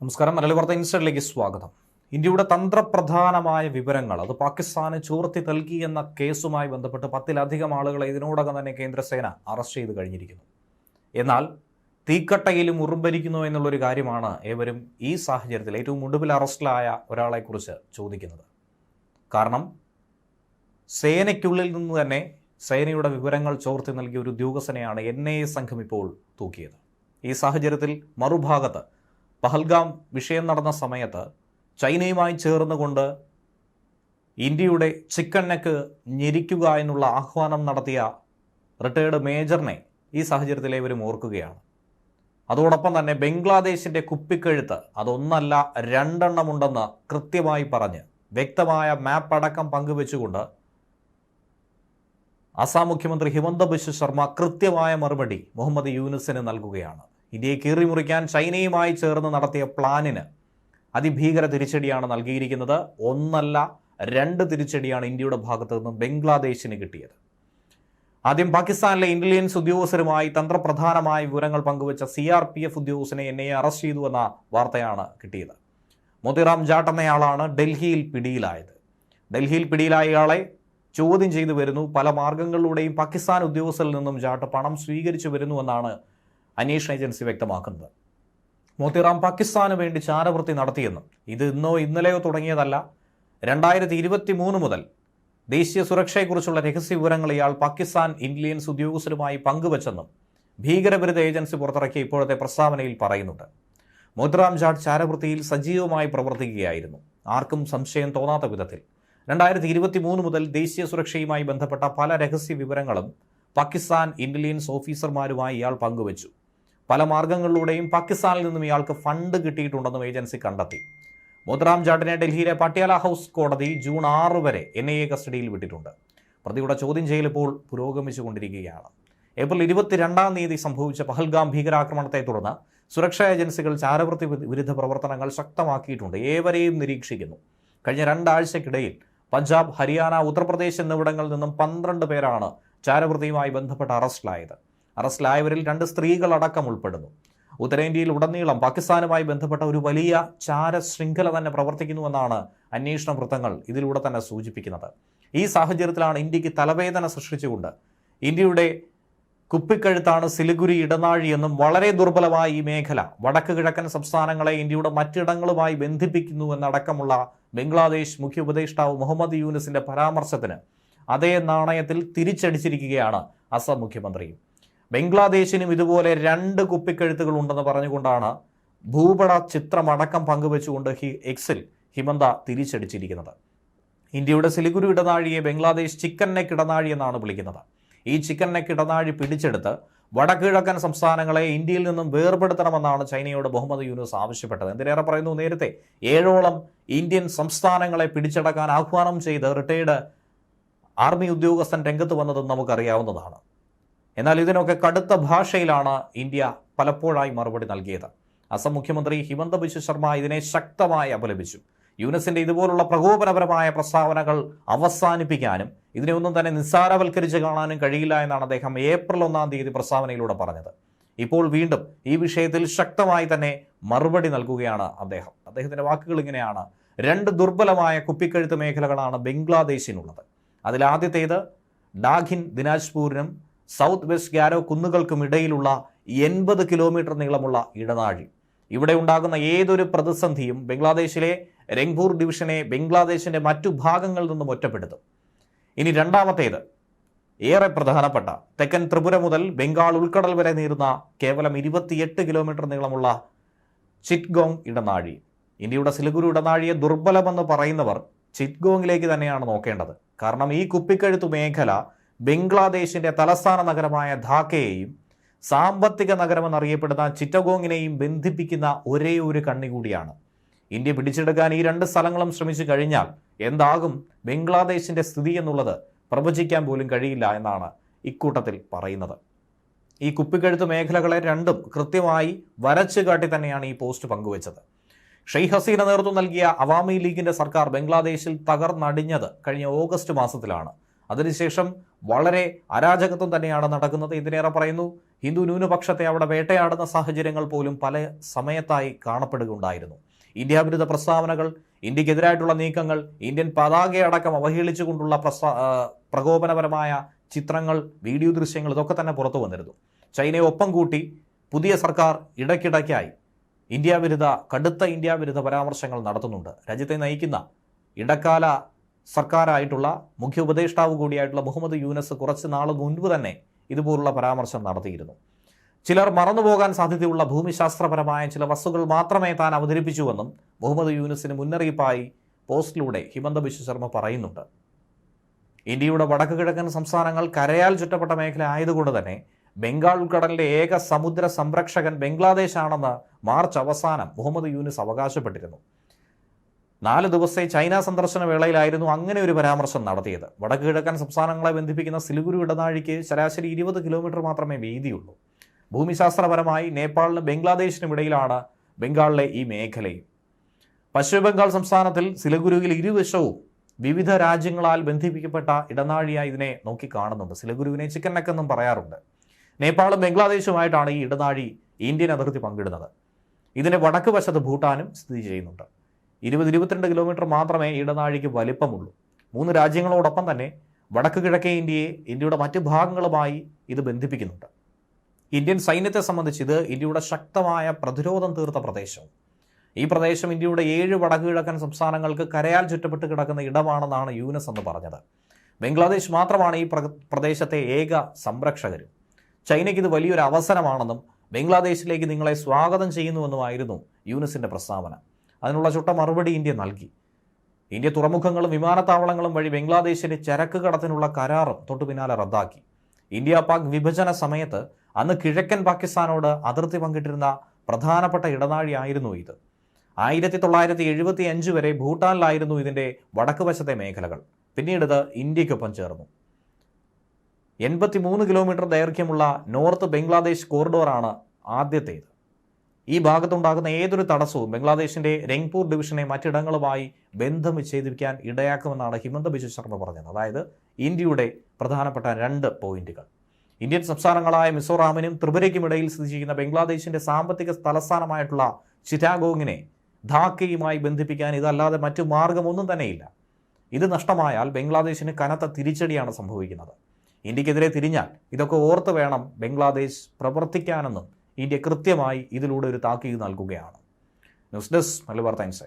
നമസ്കാരം. മലയാളി വാർത്ത ഇൻസ്റ്റിലേക്ക് സ്വാഗതം. ഇന്ത്യയുടെ തന്ത്രപ്രധാനമായ വിവരങ്ങൾ അത് പാകിസ്ഥാന് ചോർത്തി നൽകി എന്ന കേസുമായി ബന്ധപ്പെട്ട് പത്തിലധികം ആളുകളെ ഇതിനോടകം തന്നെ കേന്ദ്രസേന അറസ്റ്റ് ചെയ്ത് കഴിഞ്ഞിരിക്കുന്നു. എന്നാൽ തീക്കട്ടയിലും ഉറുമ്പരിക്കുന്നു എന്നുള്ളൊരു കാര്യമാണ് ഏവരും ഈ സാഹചര്യത്തിൽ ഏറ്റവും ഒടുവിൽ അറസ്റ്റിലായ ഒരാളെക്കുറിച്ച് ചോദിക്കുന്നത്. കാരണം സേനയ്ക്കുള്ളിൽ നിന്ന് തന്നെ സേനയുടെ വിവരങ്ങൾ ചോർത്തി നൽകിയ ഒരു ഉദ്യോഗസ്ഥനെയാണ് എൻ ഐ എ സംഘം ഇപ്പോൾ തൂക്കിയത്. ഈ സാഹചര്യത്തിൽ മറുഭാഗത്ത് പഹൽഗാം വിഷയം നടന്ന സമയത്ത് ചൈനയുമായി ചേർന്നുകൊണ്ട് ഇന്ത്യയുടെ ചിക്കൻ നെക്ക് ഞെരിക്കുക എന്നുള്ള ആഹ്വാനം നടത്തിയ റിട്ടയേർഡ് മേജറിനെ ഈ സാഹചര്യത്തിൽ ഇവരും ഓർക്കുകയാണ്. അതോടൊപ്പം തന്നെ ബംഗ്ലാദേശിന്റെ കുപ്പിക്കഴുത്ത് അതൊന്നല്ല രണ്ടെണ്ണമുണ്ടെന്ന് കൃത്യമായി പറഞ്ഞ് വ്യക്തമായ മാപ്പ് അടക്കം പങ്കുവെച്ചുകൊണ്ട് അസാം മുഖ്യമന്ത്രി ഹിമന്ത ബിശ്വ ശർമ്മ കൃത്യമായ മറുപടി മുഹമ്മദ് യൂനുസിന് നൽകുകയാണ്. ഇന്ത്യയെ കീറിമുറിക്കാൻ ചൈനയുമായി ചേർന്ന് നടത്തിയ പ്ലാനിന് അതിഭീകര തിരിച്ചടിയാണ് നൽകിയിരിക്കുന്നത്. ഒന്നല്ല രണ്ട് തിരിച്ചടിയാണ് ഇന്ത്യയുടെ ഭാഗത്തു നിന്നും ബംഗ്ലാദേശിന് കിട്ടിയത്. ആദ്യം പാകിസ്ഥാനിലെ ഇന്റലിജൻസ് ഉദ്യോഗസ്ഥരുമായി തന്ത്രപ്രധാനമായ വിവരങ്ങൾ പങ്കുവച്ച സി ആർ പി എഫ് ഉദ്യോഗസ്ഥനെ എന്നെ അറസ്റ്റ് ചെയ്തു എന്ന വാർത്തയാണ് കിട്ടിയത്. മോത്തിറാം ജാട്ട് എന്നയാളാണ് ഡൽഹിയിൽ പിടിയിലായത്. ഡൽഹിയിൽ പിടിയിലായ ഇയാളെ ചോദ്യം ചെയ്തു വരുന്നു. പല മാർഗങ്ങളിലൂടെയും പാകിസ്ഥാൻ ഉദ്യോഗസ്ഥരിൽ നിന്നും ജാട്ട് പണം സ്വീകരിച്ചു വരുന്നുവെന്നാണ് അന്വേഷണ ഏജൻസി വ്യക്തമാക്കുന്നത്. മോത്തിറാം പാകിസ്ഥാന് വേണ്ടി ചാരവൃത്തി നടത്തിയെന്നും ഇത് ഇന്നോ ഇന്നലെയോ തുടങ്ങിയതല്ല രണ്ടായിരത്തി ഇരുപത്തി മൂന്ന് മുതൽ ദേശീയ സുരക്ഷയെക്കുറിച്ചുള്ള രഹസ്യ വിവരങ്ങൾ ഇയാൾ പാകിസ്ഥാൻ ഇന്ത്യൻസ് ഉദ്യോഗസ്ഥരുമായി പങ്കുവച്ചെന്നും ഭീകരവിരുദ്ധ ഏജൻസി പുറത്തിറക്കിയ ഇപ്പോഴത്തെ പ്രസ്താവനയിൽ പറയുന്നുണ്ട്. മോത്തിറാം ജാട്ട് ചാരവൃത്തിയിൽ സജീവമായി പ്രവർത്തിക്കുകയായിരുന്നു. ആർക്കും സംശയം തോന്നാത്ത വിധത്തിൽ. രണ്ടായിരത്തി ഇരുപത്തി മൂന്ന് മുതൽ ദേശീയ സുരക്ഷയുമായി ബന്ധപ്പെട്ട പല രഹസ്യ വിവരങ്ങളും പാകിസ്ഥാൻ ഇന്റലിജൻസ് ഓഫീസർമാരുമായി ഇയാൾ പങ്കുവച്ചു. പല മാർഗങ്ങളിലൂടെയും പാകിസ്ഥാനിൽ നിന്നും ഇയാൾക്ക് ഫണ്ട് കിട്ടിയിട്ടുണ്ടെന്നും ഏജൻസി കണ്ടെത്തി. മോത്തറാം ജാട്ടിനെ ഡൽഹിയിലെ പട്യാല ഹൗസ് കോടതി ജൂൺ ആറ് വരെ എൻ ഐ എ കസ്റ്റഡിയിൽ വിട്ടിട്ടുണ്ട്. പ്രതിയുടെ ചോദ്യം ചെയ്യൽ ഇപ്പോൾ പുരോഗമിച്ചുകൊണ്ടിരിക്കുകയാണ്. ഏപ്രിൽ ഇരുപത്തിരണ്ടാം തീയതി സംഭവിച്ച പഹൽഗാം ഭീകരാക്രമണത്തെ തുടർന്ന് സുരക്ഷാ ഏജൻസികൾ ചാരവൃത്തി വിരുദ്ധ പ്രവർത്തനങ്ങൾ ശക്തമാക്കിയിട്ടുണ്ട്. ഏവരെയും നിരീക്ഷിക്കുന്നു. കഴിഞ്ഞ രണ്ടാഴ്ചക്കിടയിൽ പഞ്ചാബ് ഹരിയാന ഉത്തർപ്രദേശ് എന്നിവിടങ്ങളിൽ നിന്നും പന്ത്രണ്ട് പേരാണ് ചാരവൃത്തിയുമായി ബന്ധപ്പെട്ട് അറസ്റ്റിലായത്. അറസ്റ്റിലായവരിൽ രണ്ട് സ്ത്രീകളടക്കം ഉൾപ്പെടുന്നു. ഉത്തരേന്ത്യയിൽ ഉടനീളം പാകിസ്ഥാനുമായി ബന്ധപ്പെട്ട ഒരു വലിയ ചാര ശൃംഖല തന്നെ പ്രവർത്തിക്കുന്നുവെന്നാണ് അന്വേഷണ വൃത്തങ്ങൾ ഇതിലൂടെ തന്നെ സൂചിപ്പിക്കുന്നത്. ഈ സാഹചര്യത്തിലാണ് ഇന്ത്യയ്ക്ക് തലവേദന സൃഷ്ടിച്ചുകൊണ്ട് ഇന്ത്യയുടെ കുപ്പിക്കഴുത്താണ് സിലിഗുരി ഇടനാഴി എന്നും വളരെ ദുർബലമായ ഈ മേഖല വടക്ക് കിഴക്കൻ സംസ്ഥാനങ്ങളെ ഇന്ത്യയുടെ മറ്റിടങ്ങളുമായി ബന്ധിപ്പിക്കുന്നു എന്നടക്കമുള്ള ബംഗ്ലാദേശ് മുഖ്യ ഉപദേഷ്ടാവ് മുഹമ്മദ് യൂനിസിന്റെ പരാമർശത്തിന് അതേ നാണയത്തിൽ തിരിച്ചടിച്ചിരിക്കുകയാണ് അസം മുഖ്യമന്ത്രിയും ബംഗ്ലാദേശിനും ഇതുപോലെ രണ്ട് കുപ്പിക്കഴുത്തുകൾ ഉണ്ടെന്ന് പറഞ്ഞുകൊണ്ടാണ് ഭൂപട ചിത്രമടക്കം പങ്കുവെച്ചുകൊണ്ട് ഹി എക്സിൽ ഹിമന്ത തിരിച്ചടിച്ചിരിക്കുന്നത്. ഇന്ത്യയുടെ സിലിഗുരു ഇടനാഴിയെ ബംഗ്ലാദേശ് ചിക്കൻ നെക്ക് ഇടനാഴി എന്നാണ് വിളിക്കുന്നത്. ഈ ചിക്കൻ നെക്ക് ഇടനാഴി പിടിച്ചെടുത്ത് വടക്കിഴക്കൻ സംസ്ഥാനങ്ങളെ ഇന്ത്യയിൽ നിന്നും വേർപെടുത്തണമെന്നാണ് ചൈനയോട് മുഹമ്മദ് യൂനുസ് ആവശ്യപ്പെട്ടത്. എന്തിനേറെ പറയുന്നു? നേരത്തെ ഏഴോളം ഇന്ത്യൻ സംസ്ഥാനങ്ങളെ പിടിച്ചടക്കാൻ ആഹ്വാനം ചെയ്ത് റിട്ടയർഡ് ആർമി ഉദ്യോഗസ്ഥൻ രംഗത്ത് വന്നതും നമുക്കറിയാവുന്നതാണ്. എന്നാൽ ഇതിനൊക്കെ കടുത്ത ഭാഷയിലാണ് ഇന്ത്യ പലപ്പോഴായി മറുപടി നൽകിയത്. അസം മുഖ്യമന്ത്രി ഹിമന്ത ബിശ്വ ശർമ്മ ഇതിനെ ശക്തമായി അപലപിച്ചു. യൂനസിന്റെ ഇതുപോലുള്ള പ്രകോപനപരമായ പ്രസ്താവനകൾ അവസാനിപ്പിക്കാനും ഇതിനെ ഒന്നും തന്നെ നിസ്സാരവൽക്കരിച്ച് കാണാനും കഴിയില്ല എന്നാണ് അദ്ദേഹം ഏപ്രിൽ ഒന്നാം തീയതി പ്രസ്താവനയിലൂടെ പറഞ്ഞത്. ഇപ്പോൾ വീണ്ടും ഈ വിഷയത്തിൽ ശക്തമായി തന്നെ മറുപടി നൽകുകയാണ് അദ്ദേഹം. അദ്ദേഹത്തിന്റെ വാക്കുകൾ ഇങ്ങനെയാണ്. രണ്ട് ദുർബലമായ കുപ്പിക്കഴുത്ത് മേഖലകളാണ് ബംഗ്ലാദേശിനുള്ളത്. അതിലാദ്യത്തേത് ഡാഖിൻ ദിനാജ്പൂരിനും സൗത്ത് വെസ്റ്റ് ഗാരോ കുന്നുകൾക്കും ഇടയിലുള്ള എൺപത് കിലോമീറ്റർ നീളമുള്ള ഇടനാഴി. ഇവിടെ ഉണ്ടാകുന്ന ഏതൊരു പ്രതിസന്ധിയും ബംഗ്ലാദേശിലെ രംഗ്പൂർ ഡിവിഷനെ ബംഗ്ലാദേശിന്റെ മറ്റു ഭാഗങ്ങളിൽ നിന്നും ഒറ്റപ്പെടുത്തും. ഇനി രണ്ടാമത്തേത് ഏറെ പ്രധാനപ്പെട്ട തെക്കൻ ത്രിപുര മുതൽ ബംഗാൾ ഉൾക്കടൽ വരെ നീറുന്ന കേവലം ഇരുപത്തിയെട്ട് കിലോമീറ്റർ നീളമുള്ള ചിറ്റ്ഗോങ് ഇടനാഴി. ഇന്ത്യയുടെ സിലിഗുരു ഇടനാഴിയെ ദുർബലമെന്ന് പറയുന്നവർ ചിറ്റ്ഗോങ്ങിലേക്ക് തന്നെയാണ് നോക്കേണ്ടത്. കാരണം ഈ കുപ്പിക്കഴുത്തു മേഖല ബംഗ്ലാദേശിന്റെ തലസ്ഥാന നഗരമായ ധാക്കയെയും സാമ്പത്തിക നഗരമെന്നറിയപ്പെടുന്ന ചിറ്റഗോങ്ങിനെയും ബന്ധിപ്പിക്കുന്ന ഒരേ ഒരു കണ്ണി കൂടിയാണ്. ഇന്ത്യ പിടിച്ചെടുക്കാൻ ഈ രണ്ട് സ്ഥലങ്ങളും ശ്രമിച്ചു കഴിഞ്ഞാൽ എന്താകും? ബംഗ്ലാദേശിന്റെ സ്ഥിതി എന്നുള്ളത് പ്രവചിക്കാൻ പോലും കഴിയില്ല എന്നാണ് ഇക്കൂട്ടത്തിൽ പറയുന്നത്. ഈ കുപ്പിക്കഴുത്ത് മേഖലകളെ രണ്ടും കൃത്യമായി വരച്ചു കാട്ടി തന്നെയാണ് ഈ പോസ്റ്റ് പങ്കുവച്ചത്. ഷെയ്ഖ് ഹസീന നേതൃത്വം നൽകിയ അവാമി ലീഗിന്റെ സർക്കാർ ബംഗ്ലാദേശിൽ തകർന്നടിഞ്ഞത് കഴിഞ്ഞ ഓഗസ്റ്റ് മാസത്തിലാണ്. അതിനുശേഷം വളരെ അരാജകത്വം തന്നെയാണ് നടക്കുന്നത്. ഇതിനേറെ പറയുന്നു ഹിന്ദു ന്യൂനപക്ഷത്തെ അവിടെ വേട്ടയാടുന്ന സാഹചര്യങ്ങൾ പോലും പല സമയത്തായി കാണപ്പെടുകയുണ്ടായിരുന്നു. ഇന്ത്യ വിരുദ്ധ പ്രസ്താവനകൾ ഇന്ത്യക്കെതിരായിട്ടുള്ള നീക്കങ്ങൾ ഇന്ത്യൻ പതാകയടക്കം അവഹേളിച്ചുകൊണ്ടുള്ള പ്രസ്താ പ്രകോപനപരമായ ചിത്രങ്ങൾ വീഡിയോ ദൃശ്യങ്ങൾ ഇതൊക്കെ തന്നെ പുറത്തു വന്നിരുന്നു. ചൈനയെ ഒപ്പം കൂട്ടി പുതിയ സർക്കാർ ഇടയ്ക്കിടയ്ക്കായി ഇന്ത്യ വിരുദ്ധ കടുത്ത ഇന്ത്യ വിരുദ്ധ പരാമർശങ്ങൾ നടത്തുന്നുണ്ട്. രാജ്യത്തെ നയിക്കുന്ന ഇടക്കാല സർക്കാരായിട്ടുള്ള മുഖ്യ ഉപദേഷ്ടാവ് കൂടിയായിട്ടുള്ള മുഹമ്മദ് യൂനസ് കുറച്ച് നാൾ മുൻപ് തന്നെ ഇതുപോലുള്ള പരാമർശം നടത്തിയിരുന്നു. ചിലർ മറന്നുപോകാൻ സാധ്യതയുള്ള ഭൂമിശാസ്ത്രപരമായ ചില വസ്തുക്കൾ മാത്രമേ താൻ അവതരിപ്പിച്ചുവെന്നും മുഹമ്മദ് യൂനസിന് മുന്നറിയിപ്പായി പോസ്റ്റിലൂടെ ഹിമന്ത ബിശ്വ ശർമ്മ പറയുന്നുണ്ട്. ഇന്ത്യയുടെ വടക്ക് കിഴക്കൻ സംസ്ഥാനങ്ങൾ കരയാൽ ചുറ്റപ്പെട്ട മേഖല ആയതുകൊണ്ട് തന്നെ ബംഗാൾ ഉൾക്കടലിലെ ഏക സമുദ്ര സംരക്ഷകൻ ബംഗ്ലാദേശ് ആണെന്ന് മാർച്ച് അവസാനം മുഹമ്മദ് യൂനിസ് അവകാശപ്പെട്ടിരുന്നു. നാല് ദിവസത്തെ ചൈന സന്ദർശന വേളയിലായിരുന്നു അങ്ങനെ ഒരു പരാമർശം നടത്തിയത്. വടക്ക് കിഴക്കൻ സംസ്ഥാനങ്ങളെ ബന്ധിപ്പിക്കുന്ന സിലിഗുരു ഇടനാഴിക്ക് ശരാശരി ഇരുപത് കിലോമീറ്റർ മാത്രമേ വീതിയുള്ളൂ. ഭൂമിശാസ്ത്രപരമായി നേപ്പാളിനും ബംഗ്ലാദേശിനും ഇടയിലാണ് ബംഗാളിലെ ഈ മേഖലയും. പശ്ചിമബംഗാൾ സംസ്ഥാനത്തിൽ സിലഗുരുവിൽ ഇരുവശവും വിവിധ രാജ്യങ്ങളാൽ ബന്ധിപ്പിക്കപ്പെട്ട ഇടനാഴിയായി ഇതിനെ നോക്കി കാണുന്നുണ്ട് സിലഗുരുവിനെ ചിക്കൻ നെക്കെന്നും പറയാറുണ്ട്. നേപ്പാളും ബംഗ്ലാദേശുമായിട്ടാണ് ഈ ഇടനാഴി ഇന്ത്യൻ അതിർത്തി പങ്കിടുന്നത്. ഇതിന് വടക്ക് വശത്ത് ഭൂട്ടാനും സ്ഥിതി ചെയ്യുന്നുണ്ട്. ഇരുപത് ഇരുപത്തിരണ്ട് കിലോമീറ്റർ മാത്രമേ ഇടനാഴിക്ക് വലിപ്പമുള്ളൂ. മൂന്ന് രാജ്യങ്ങളോടൊപ്പം തന്നെ വടക്ക് കിഴക്കേ ഇന്ത്യയെ ഇന്ത്യയുടെ മറ്റ് ഭാഗങ്ങളുമായി ഇത് ബന്ധിപ്പിക്കുന്നുണ്ട്. ഇന്ത്യൻ സൈന്യത്തെ സംബന്ധിച്ച് ഇത് ഇന്ത്യയുടെ ശക്തമായ പ്രതിരോധം തീർത്ത പ്രദേശം. ഈ പ്രദേശം ഇന്ത്യയുടെ ഏഴ് വടക്ക് കിഴക്കൻ സംസ്ഥാനങ്ങൾക്ക് കരയാൽ ചുറ്റപ്പെട്ട് കിടക്കുന്ന ഇടമാണെന്നാണ് യൂനസ് എന്ന് പറഞ്ഞത്. ബംഗ്ലാദേശ് മാത്രമാണ് ഈ പ്രദേശത്തെ ഏക സംരക്ഷകരും. ചൈനയ്ക്ക് ഇത് വലിയൊരു അവസരമാണെന്നും ബംഗ്ലാദേശിലേക്ക് നിങ്ങളെ സ്വാഗതം ചെയ്യുന്നുവെന്നുമായിരുന്നു യൂനസിന്റെ പ്രസ്താവന. അതിനുള്ള ചുട്ട മറുപടി ഇന്ത്യ നൽകി. ഇന്ത്യ തുറമുഖങ്ങളും വിമാനത്താവളങ്ങളും വഴി ബംഗ്ലാദേശിലെ ചരക്ക് കടത്തിനുള്ള കരാറും തൊട്ടു പിന്നാലെ റദ്ദാക്കി. ഇന്ത്യ പാക് വിഭജന സമയത്ത് അന്ന് കിഴക്കൻ പാകിസ്ഥാനോട് അതിർത്തി പങ്കിട്ടിരുന്ന പ്രധാനപ്പെട്ട ഇടനാഴിയായിരുന്നു ഇത്. ആയിരത്തി തൊള്ളായിരത്തി എഴുപത്തി അഞ്ച് വരെ ഭൂട്ടാനിലായിരുന്നു ഇതിന്റെ വടക്ക് വശത്തെ മേഖലകൾ. പിന്നീട് ഇത് ഇന്ത്യക്കൊപ്പം ചേർന്നു. എൺപത്തി മൂന്ന് കിലോമീറ്റർ ദൈർഘ്യമുള്ള നോർത്ത് ബംഗ്ലാദേശ് കോറിഡോറാണ് ആദ്യത്തേത്. ഈ ഭാഗത്തുണ്ടാകുന്ന ഏതൊരു തടസ്സവും ബംഗ്ലാദേശിന്റെ രംഗ്പൂർ ഡിവിഷനെ മറ്റിടങ്ങളുമായി ബന്ധം വിച്ഛേദിപ്പിക്കാൻ ഇടയാക്കുമെന്നാണ് ഹിമന്ത ബിശ്വ ശർമ്മ പറഞ്ഞത്. അതായത് ഇന്ത്യയുടെ പ്രധാനപ്പെട്ട രണ്ട് പോയിന്റുകൾ. ഇന്ത്യൻ സംസ്ഥാനങ്ങളായ മിസോറാമിനും ത്രിപുരയ്ക്കും ഇടയിൽ സ്ഥിതി ചെയ്യുന്ന ബംഗ്ലാദേശിന്റെ സാമ്പത്തിക തലസ്ഥാനമായിട്ടുള്ള ചിറ്റാഗോങ്ങിനെ ധാക്കയുമായി ബന്ധിപ്പിക്കാൻ ഇതല്ലാതെ മറ്റു മാർഗമൊന്നും തന്നെയില്ല. ഇത് നഷ്ടമായാൽ ബംഗ്ലാദേശിന് കനത്ത തിരിച്ചടിയാണ് സംഭവിക്കുന്നത്. ഇന്ത്യക്കെതിരെ തിരിഞ്ഞാൽ ഇതൊക്കെ ഓർത്ത് വേണം ബംഗ്ലാദേശ് പ്രവർത്തിക്കാനെന്നും ഇന്ത്യ കൃത്യമായി ഇതിലൂടെ ഒരു താക്കീത് നൽകുകയാണ്. News desk Malabar times